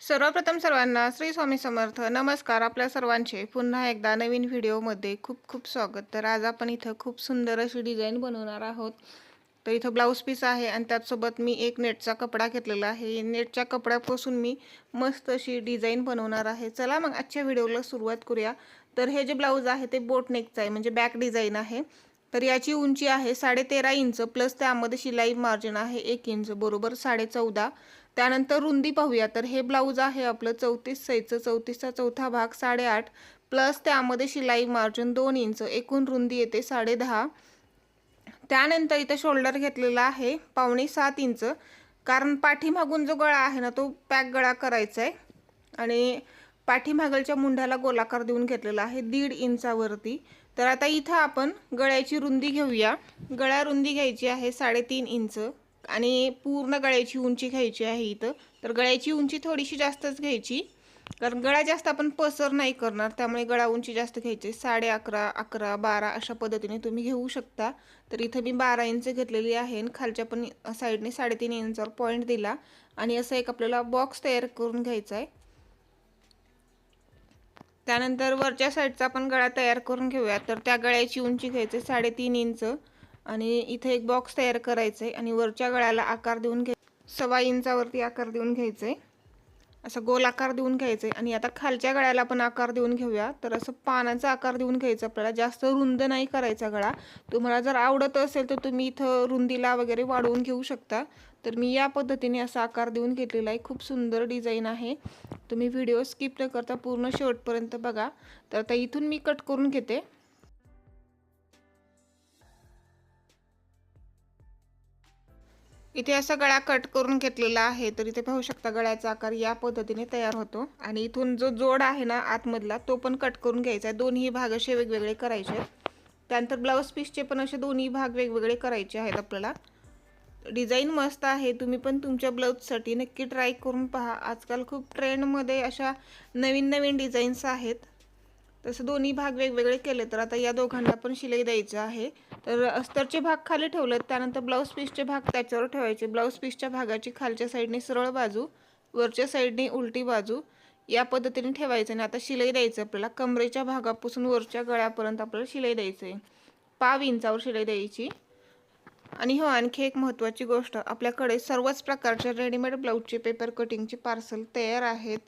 सर्वप्रथम सर्वांना श्री स्वामी समर्थ. नमस्कार आपल्या सर्वांचे. पुन्हा एकदा नवीन व्हिडिओमध्ये खूप खूप स्वागत. तर आज आपण इथं खूप सुंदर अशी डिझाईन बनवणार आहोत. तर इथं ब्लाऊज पीस आहे आणि त्याचसोबत मी एक नेटचा कपडा घेतलेला आहे. नेटच्या कपड्यापासून मी मस्त अशी डिझाईन बनवणार आहे. चला मग आजच्या व्हिडिओला सुरुवात करूया. तर हे जे ब्लाऊज आहे ते बोट नेकचं आहे म्हणजे बॅक डिझाईन आहे. तर याची उंची आहे साडे तेरा इंच प्लस त्यामध्ये शिलाई मार्जिन आहे एक इंच बरोबर साडे चौदा त्यानंतर रुंदी पाहूया. तर हे ब्लाऊज आहे आपलं चौतीस साईजचं चौतीसचा चौथा भाग साडेआठ. प्लस त्यामध्ये शिलाई मार्जिन दोन इंच. एकूण रुंदी येते साडे दहा त्यानंतर इथं शोल्डर घेतलेला आहे पावणे सात इंच. कारण पाठीमागून जो गळा आहे ना तो पॅक गळा करायचा आहे. आणि पाठीमागलच्या मुंढ्याला गोलाकार देऊन घेतलेला आहे दीड इंचावरती. तर आता इथं आपण गळ्याची रुंदी घेऊया. गळ्या रुंदी घ्यायची आहे साडेतीन इंच. आणि पूर्ण गळ्याची उंची घ्यायची आहे इथं. तर गळ्याची उंची थोडीशी जास्तच घ्यायची. कारण गळा जास्त आपण पसर नाही करणार त्यामुळे गळा उंची जास्त घ्यायची. साडे अकरा अकरा बारा अशा पद्धतीने तुम्ही घेऊ शकता. तर इथं मी बारा इंच घेतलेली आहे आणि खालच्या पण साईडने साडेतीन इंचावर पॉईंट दिला. आणि असं एक आपल्याला बॉक्स तयार करून घ्यायचा आहे. त्यानंतर वरच्या साईडचा आपण गळा तयार करून घेऊया. तर त्या गळ्याची उंची घ्यायची साडेतीन इंच. आणि इथे एक बॉक्स तयार करायचं आहे आणि वरच्या गळ्याला आकार देऊन घ्याय सव्वा इंचावरती आकार देऊन घ्यायचं आहे असं गोल आकार देऊन घ्यायचं आहे आणि आता खालच्या गळ्याला पण आकार देऊन घेऊया. तर असं पानाचा आकार देऊन घ्यायचा आपल्याला. जास्त रुंद नाही करायचा गळा. तुम्हाला जर आवडत असेल तर तुम्ही इथं रुंदीला वगैरे वाढवून घेऊ शकता. तर मी या पद्धतीने असा आकार देऊन घेतलेला आहे. खूप सुंदर डिझाईन आहे. तुम्ही व्हिडिओ स्किप न करता पूर्ण शेवटपर्यंत बघा. तर आता इथून मी कट करून घेते. इथे असा गळा कट करून घेतलेला आहे तर इथे पाहू शकता गळ्याचा आकार या पद्धतीने तयार होतो. आणि इथून जो जोड आहे ना आतमधला तो पण कट करून घ्यायचा आहे. दोन्ही भाग असे वेगवेगळे करायचे आहेत. त्यानंतर ब्लाऊज पीसचे पण असे दोन्ही भाग वेगवेगळे करायचे आहेत आपल्याला. डिझाईन मस्त आहे. तुम्ही पण तुमच्या ब्लाऊजसाठी नक्की ट्राय करून पहा. आजकाल खूप ट्रेंडमध्ये अशा नवीन नवीन डिझाईन्स आहेत. तसं दोन्ही भाग वेगवेगळे केले तर आता या दोघांना पण शिलाई द्यायचं आहे. तर अस्तरचे भाग खाली ठेवलेत त्यानंतर ब्लाऊज पीसचे भाग त्याच्यावर ठेवायचे. ब्लाऊज पीसच्या भागाची खालच्या साईडने सरळ बाजू वरच्या साईडने उलटी बाजू या पद्धतीने ठेवायचं आणि आता शिलाई द्यायचं आपल्याला. कमरेच्या भागापासून वरच्या गळ्यापर्यंत आपल्याला शिलाई द्यायचं आहे पाव इंचावर शिलाई द्यायची. आणि हो आणखी एक महत्त्वाची गोष्ट आपल्याकडे सर्वच प्रकारचे रेडीमेड ब्लाऊजचे पेपर कटिंगचे पार्सल तयार आहेत.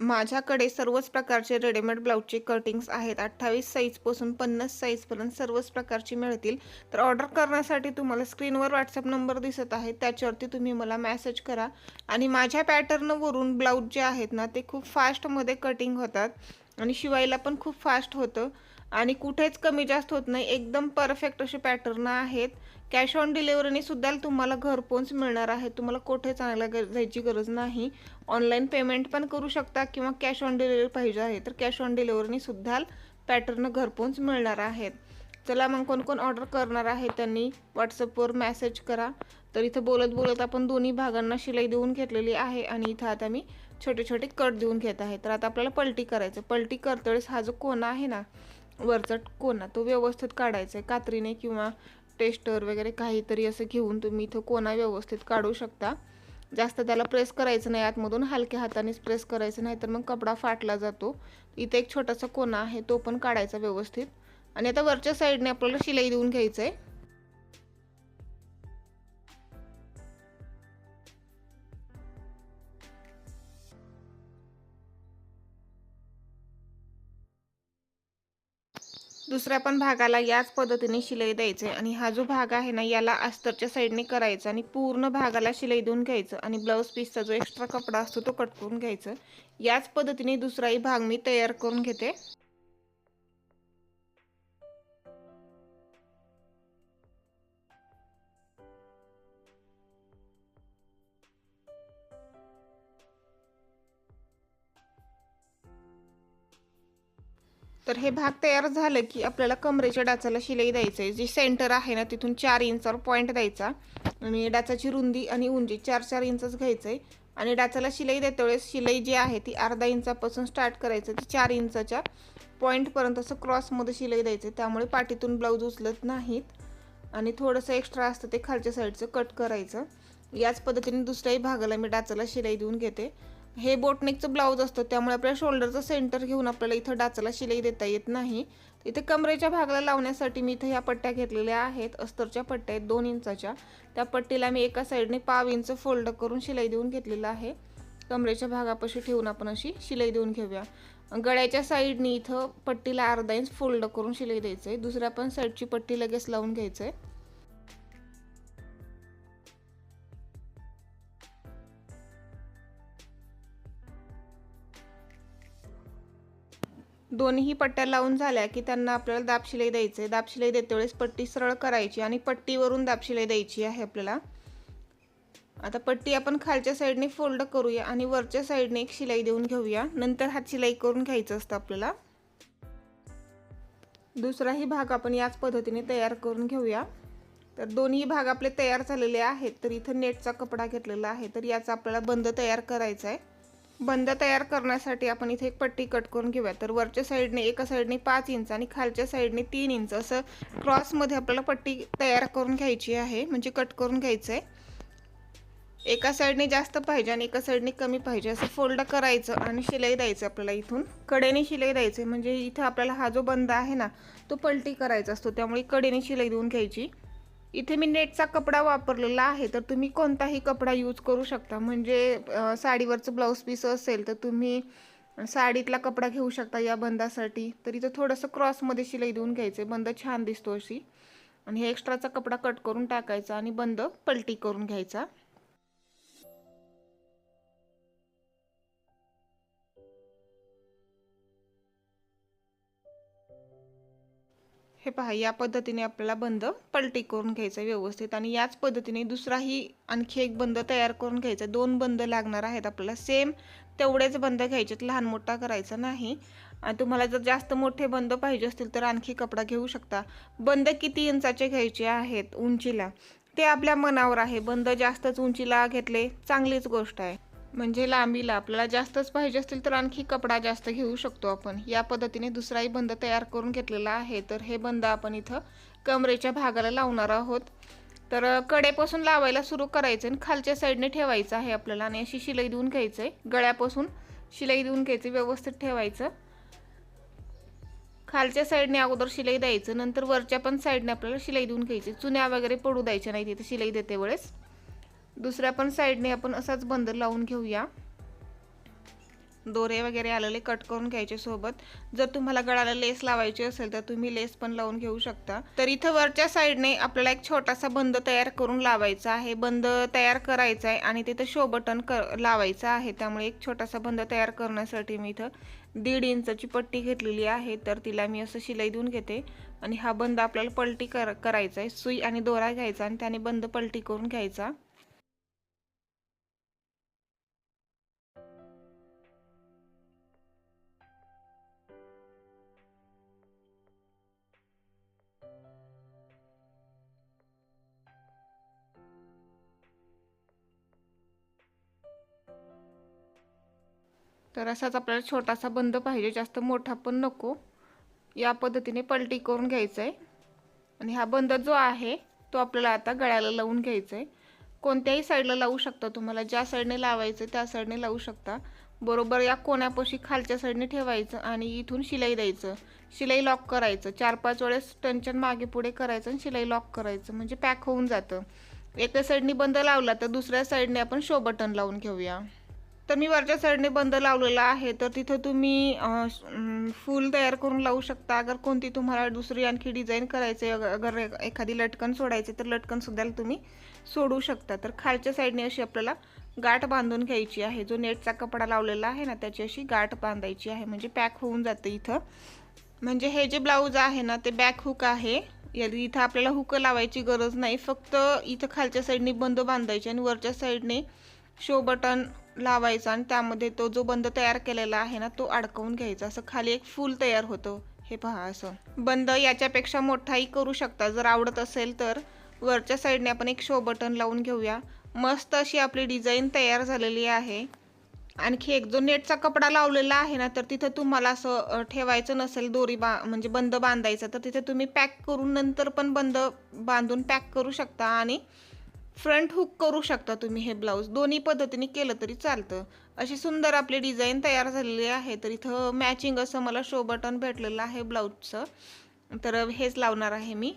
माझ्याकडे सर्वच प्रकारचे रेडीमेड ब्लाऊजचे कटिंग्स आहेत. अठ्ठावीस साईजपासून पन्नास साईजपर्यंत सर्वच प्रकारची मिळतील. तर ऑर्डर करण्यासाठी तुम्हाला स्क्रीनवर व्हॉट्सअप नंबर दिसत आहे. त्याच्यावरती तुम्ही मला मॅसेज करा. आणि माझ्या पॅटर्नवरून ब्लाऊज जे आहेत ना ते खूप फास्टमध्ये कटिंग होतात. आणि शिवायला पण खूप फास्ट होतं. आणि कुठेच कमी जास्त होत नाही. एकदम परफेक्ट असे पॅटर्न आहेत. कॅश ऑन डिलेवरीने सुद्धा तुम्हाला घरपोच मिळणार आहे. तुम्हाला कुठेच आणायला ग जायची गरज नाही. ऑनलाईन पेमेंट पण करू शकता किंवा कॅश ऑन डिलेवरी पाहिजे आहे तर कॅश ऑन डिलेवरीने सुद्धा पॅटर्न घरपोच मिळणार आहेत चला मग कोण कोण ऑर्डर करणार आहे त्यांनी व्हॉट्सअपवर मॅसेज करा. तर इथं बोलत बोलत आपण दोन्ही भागांना शिलाई देऊन घेतलेली आहे आणि इथं आता मी छोटे छोटे कट देऊन घेत आहे. तर आता आपल्याला पलटी करायचं पलटी करतळेस हा जो कोणा आहे ना वरचा कोना तो व्यवस्थित काढायचा आहे. कात्रीने किंवा टेस्टर वगैरे काहीतरी असं घेऊन तुम्ही इथं कोना व्यवस्थित काढू शकता. जास्त त्याला प्रेस करायचं नाही आतमधून हलक्या हातानेच प्रेस करायचं नाही तर मग कपडा फाटला जातो. इथे एक छोटासा कोना आहे तो पण काढायचा व्यवस्थित. आणि आता वरच्या साईडने आपल्याला शिलाई देऊन घ्यायचं आहे दुसऱ्या पण भागाला याच पद्धतीने शिलाई द्यायचे. आणि हा जो भाग आहे ना याला अस्तरच्या साईडने करायचा आणि पूर्ण भागाला शिलाई देऊन घ्यायचं. आणि ब्लाऊज पीसचा जो एक्स्ट्रा कपडा असतो तो कट करून घ्यायचं. याच पद्धतीने दुसराही भाग मी तयार करून घेते. तर हे भाग तयार झालं की आपल्याला कमरेच्या डाचाला शिलाई द्यायचं आहे जे सेंटर आहे ना तिथून चार इंचावर पॉईंट द्यायचा. आणि डाचाची रुंदी आणि उंची चार चार इंचच घ्यायचं आहे आणि डाचाला शिलाई देते वेळेस शिलाई जी आहे ती अर्धा इंचापासून स्टार्ट करायचं. ती चार इंचाच्या पॉईंटपर्यंत असं क्रॉसमध्ये शिलाई द्यायचं त्यामुळे पाठीतून ब्लाऊज उचलत नाहीत. आणि थोडंसं एक्स्ट्रा असतं ते खालच्या साईडचं कट करायचं. याच पद्धतीने दुसऱ्याही भागाला मी डाचाला शिलाई देऊन घेते. हे बोटनेकचं ब्लाऊज असतं त्यामुळे आपल्या शोल्डरचं सेंटर घेऊन आपल्याला इथं डाचाला शिलाई देता येत नाही. इथे कमरेच्या भागाला लावण्यासाठी मी इथं ह्या पट्ट्या घेतलेल्या आहेत अस्तरच्या पट्ट्या आहेत दोन इंचाच्या. त्या पट्टीला मी एका साईडने पाव इंच फोल्ड करून शिलाई देऊन घेतलेलं आहे. कमरेच्या भागापाशी ठेवून आपण अशी शिलाई देऊन घेऊया. गळ्याच्या साईडनी इथं पट्टीला अर्धा इंच फोल्ड करून शिलाई द्यायचं आहे दुसऱ्या पण साईडची पट्टी लगेच लावून घ्यायचं आहे दोन्ही पट्ट्या लावून झाल्या की त्यांना आपल्याला दाबशिलाई द्यायचं आहे. दाबशिलाई देतेवेळेस देते वेळेस पट्टी सरळ करायची आणि पट्टीवरून दाबशिलाई द्यायची आहे आपल्याला. आता पट्टी आपण खालच्या साईडने फोल्ड करूया आणि वरच्या साईडने एक शिलाई देऊन घेऊया. नंतर हात शिलाई करून घ्यायचं असतं आपल्याला. दुसराही भाग आपण याच पद्धतीने तयार करून घेऊया. तर दोन्ही भाग आपले तयार झालेले आहेत. तर इथं नेटचा कपडा घेतलेला आहे. तर याचा आपल्याला बंद तयार करायचा आहे. बंद तयार करण्यासाठी आपण इथे एक पट्टी कट करून घेऊया. तर वरच्या साईडने एका साईडने पाच इंच आणि खालच्या साईडने तीन इंच असं क्रॉसमध्ये आपल्याला पट्टी तयार करून घ्यायची आहे. म्हणजे कट करून घ्यायचं आहे एका साईडने जास्त पाहिजे आणि एका साईडने कमी पाहिजे. असं फोल्ड करायचं आणि शिलाई द्यायचं आपल्याला इथून. कडेने शिलाई द्यायचे म्हणजे इथं आपल्याला हा जो बंद आहे ना तो पलटी करायचा असतो. त्यामुळे कडेने शिलाई देऊन घ्यायची. इथे मी नेटचा कपडा वापरलेला आहे तर तुम्ही कोणताही कपडा यूज करू शकता. म्हणजे साडीवरचं ब्लाऊज पीस असेल तर तुम्ही साडीतला कपडा घेऊ शकता या बंदासाठी. तर इथं थोडंसं क्रॉसमध्ये शिलाई देऊन घ्यायचं बंद छान दिसतो अशी. आणि हे एक्स्ट्राचा कपडा कट करून टाकायचा आणि बंद पलटी करून घ्यायचा. हे पहा या पद्धतीने आपल्याला बंद पलटी करून घ्यायचं व्यवस्थित. आणि याच पद्धतीने दुसराही आणखी एक बंद तयार करून घ्यायचा दोन बंद लागणार आहेत आपल्याला. सेम तेवढेच बंद घ्यायचेत. लहान मोठा करायचा नाही. आणि तुम्हाला जर जास्त मोठे बंद पाहिजे असतील तर आणखी कपडा घेऊ शकता. बंद किती इंचाचे घ्यायचे आहेत उंचीला? ते आपल्या मनावर आहे. बंद जास्तच उंचीला घेतले चांगलीच गोष्ट आहे. म्हणजे लांबीला आपल्याला जास्तच पाहिजे असतील तर आणखी कपडा जास्त घेऊ शकतो आपण. या पद्धतीने दुसराही बंद तयार करून घेतलेला आहे. तर हे बंद आपण इथं कमरेच्या भागाला लावणार आहोत. तर कडेपासून लावायला सुरू करायचं आणि खालच्या साईडने ठेवायचं आहे आपल्याला आणि अशी शिलाई देऊन घ्यायचं आहे गळ्यापासून शिलाई देऊन घ्यायची व्यवस्थित ठेवायचं. खालच्या साईडने अगोदर शिलाई द्यायचं नंतर वरच्या पण साईडने आपल्याला शिलाई देऊन घ्यायची. चुन्या वगैरे पडू द्यायच्या नाही तिथे शिलाई देते वेळेस. दुसऱ्या पण साईडने आपण असाच बंद लावून घेऊया. दोरे वगैरे आलेले कट करून घ्यायचे सोबत. जर तुम्हाला गळाला लेस लावायची असेल तर तुम्ही लेस पण लावून घेऊ शकता. तर इथं वरच्या साईडने आपल्याला एक छोटासा बंद तयार करून लावायचा आहे. बंद तयार करायचा आहे आणि तिथं शो बटन कर लावायचं आहे. त्यामुळे एक छोटासा बंद तयार करण्यासाठी मी इथं दीड इंचची पट्टी घेतलेली आहे. तर तिला मी असं शिलाई देऊन घेते. आणि हा बंद आपल्याला पलटी कर करायचा आहे. सुई आणि दोरा घ्यायचा आणि त्याने बंद पलटी करून घ्यायचा. तर असाच आपल्याला छोटासा बंद पाहिजे जास्त मोठा पण नको. या पद्धतीने पलटी करून घ्यायचं आहे आणि हा बंद जो आहे तो आपल्याला आता गळ्याला लावून घ्यायचा आहे कोणत्याही साईडला लावू शकता तुम्हाला. ज्या साईडने लावायचं त्या साईडने लावू शकता. बरोबर या कोण्यापाशी खालच्या साईडने ठेवायचं आणि इथून शिलाई द्यायचं. शिलाई लॉक करायचं. चार पाच वेळेस टंचन मागे पुढे करायचं आणि शिलाई लॉक करायचं. म्हणजे पॅक होऊन जातं. एका साईडने बंद लावला तर दुसऱ्या साईडने आपण शो बटन लावून घेऊया. तर मी वरच्या साईडने बंद लावलेला आहे. तर तिथं तुम्ही फूल तयार करून लावू शकता. अगर कोणती तुम्हाला दुसरी आणखी डिझाईन करायचे अगर एखादी लटकन सोडायचे तर लटकनसुद्धा तुम्ही सोडू शकता. तर खालच्या साईडने अशी आपल्याला गाठ बांधून घ्यायची आहे. जो नेटचा कपडा लावलेला आहे ना त्याची अशी गाठ बांधायची आहे. म्हणजे पॅक होऊन जातं इथं. म्हणजे हे जे ब्लाऊज आहे ना ते बॅक हुक आहे. इथं आपल्याला हुक लावायची गरज नाही. फक्त इथं खालच्या साईडने बंद बांधायची आणि वरच्या साईडने शो बटन लावायचा आणि त्यामध्ये तो जो बंद तयार केलेला आहे ना तो अडकवून घ्यायचा. असं खाली एक फूल तयार होतं. हे पहा असं. बंद याच्यापेक्षा मोठाही करू शकता. जर आवडत असेल तर वरच्या साईडने आपण एक शो बटन लावून घेऊया. मस्त अशी आपली डिझाईन तयार झालेली आहे. आणखी एक जो नेटचा कपडा लावलेला आहे ना तर तिथं तुम्हाला असं ठेवायचं नसेल दोरी बा म्हणजे बंद बांधायचं तर तिथे तुम्ही पॅक करून नंतर पण बंद बांधून पॅक करू शकता. आणि फ्रंट हुक करू शकता तुम्ही हे ब्लाऊज दोन्ही पद्धतीने केलं तरी चालतं. अशी सुंदर आपली डिझाईन तयार झालेली आहे. तर इथं मॅचिंग असं मला शो बटन भेटलेलं आहे ब्लाऊजचं तर हेच लावणार आहे मी.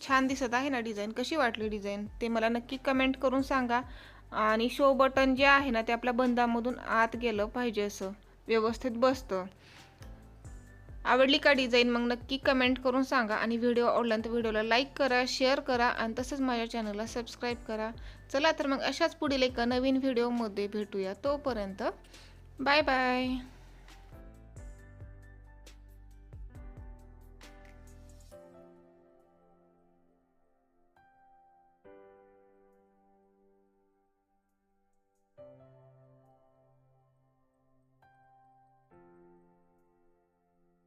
छान दिसत आहे ना डिझाईन कशी वाटली डिझाईन ते मला नक्की कमेंट करून सांगा. आणि शो बटन जे आहे ना ते आपल्या बंदामधून आत गेलं पाहिजे असं. व्यवस्थित बसतं. आवडली का डिझाईन मग नक्की कमेंट करून सांगा. आणि व्हिडिओ आवडला तर व्हिडिओला लाईक करा शेअर करा आणि तसंच माझ्या चॅनलला सबस्क्राईब करा. चला तर मग अशाच पुढील एका नवीन व्हिडिओमध्ये भेटूया तोपर्यंत. Bye bye